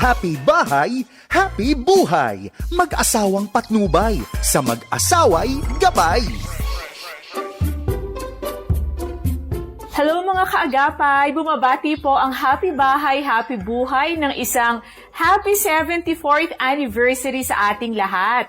Happy bahay, happy buhay. Mag-asawang patnubay, sa mag-asaway gabay. Hello mga kaagapay! Bumabati po ang Happy Bahay, Happy Buhay ng isang Happy 74th Anniversary sa ating lahat.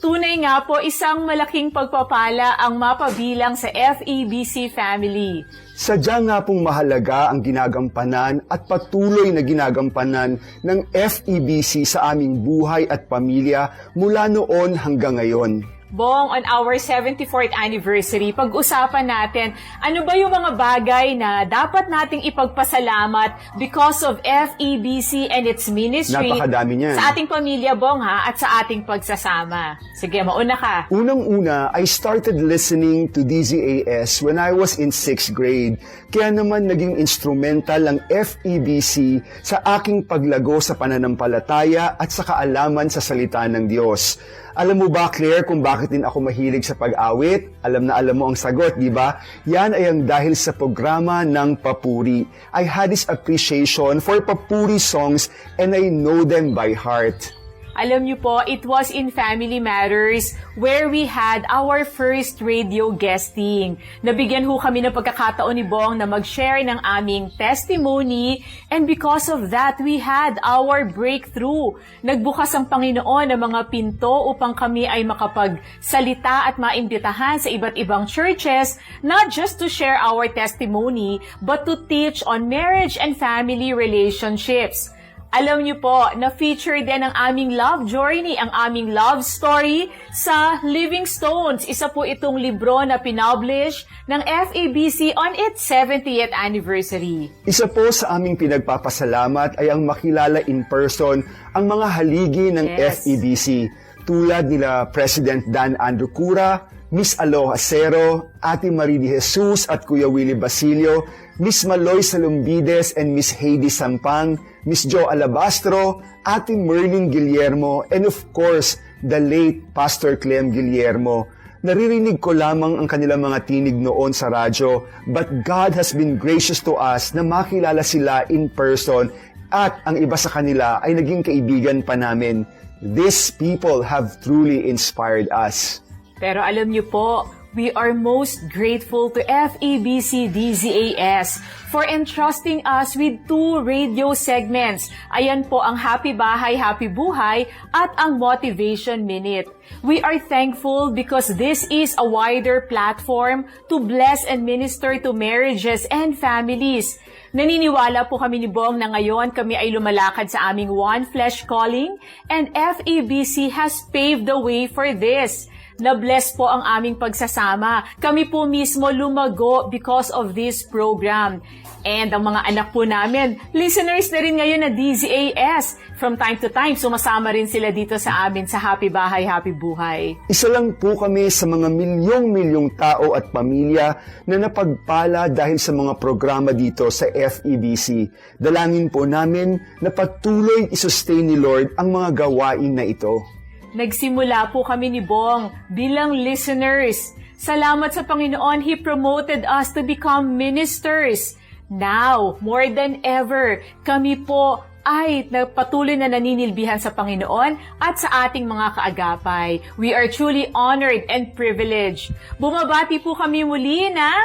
Tunay nga po isang malaking pagpapala ang mapabilang sa FEBC family. Sadya nga pong mahalaga ang ginagampanan at patuloy na ginagampanan ng FEBC sa aming buhay at pamilya mula noon hanggang ngayon. Bong, on our 74th anniversary, pag-usapan natin ano ba yung mga bagay na dapat nating ipagpasalamat because of FEBC and its ministry Napakadami niyan. sa ating pamilya, Bong, ha, at sa ating pagsasama. Sige, mauna ka. Unang-una, I started listening to DZAS when I was in 6th grade. Kaya naman naging instrumental ang FEBC sa aking paglago sa pananampalataya at sa kaalaman sa salita ng Diyos. Alam mo ba, Claire, kung bakit din ako mahilig sa pag-awit? Alam na alam mo ang sagot, di ba? Yan ay ang dahil sa programa ng Papuri. I had this appreciation for Papuri songs and I know them by heart. Alam niyo po, it was in Family Matters where we had our first radio guesting. Nabigyan ho kami ng pagkakataon ni Bong na mag-share ng aming testimony and because of that, we had our breakthrough. Nagbukas ang Panginoon ng mga pinto upang kami ay makapagsalita at maimbitahan sa iba't ibang churches, not just to share our testimony, but to teach on marriage and family relationships. Alam niyo po, na-feature din ang aming love journey, ang aming love story sa Living Stones. Isa po itong libro na pinublish ng FABC on its 70th anniversary. Isa po sa aming pinagpapasalamat ay ang makilala in person ang mga haligi ng Yes. FEBC tulad nila President Dan Andrew Cura, Miss Aloha Acero, Ate Marie de Jesus at Kuya Willie Basilio, Miss Maloy Salumbides and Miss Heidi Sampang, Miss Jo Alabastro, Ate Merlin Guillermo, and of course, the late Pastor Clem Guillermo. Naririnig ko lamang ang kanilang mga tinig noon sa radyo, but God has been gracious to us na makilala sila in person at ang iba sa kanila ay naging kaibigan pa namin. These people have truly inspired us. Pero alam niyo po, we are most grateful to FEBC DZAS for entrusting us with two radio segments. Ayan po ang Happy Bahay, Happy Buhay at ang Motivation Minute. We are thankful because this is a wider platform to bless and minister to marriages and families. Naniniwala po kami ni Bong na ngayon kami ay lumalakad sa aming One Flesh Calling and FEBC has paved the way for this. Na-bless po ang aming pagsasama. Kami po mismo lumago because of this program. And ang mga anak po namin, listeners na rin ngayon na DZAS. From time to time, sumasama rin sila dito sa amin sa Happy Bahay, Happy Buhay. Isa lang po kami sa mga milyong-milyong tao at pamilya na napagpala dahil sa mga programa dito sa FEBC. Dalangin po namin na patuloy isustain ni Lord ang mga gawain na ito. Nagsimula po kami ni Bong bilang listeners. Salamat sa Panginoon, He promoted us to become ministers. Now, more than ever, kami po ay patuloy na naninilbihan sa Panginoon at sa ating mga kaagapay. We are truly honored and privileged. Bumabati po kami muli ng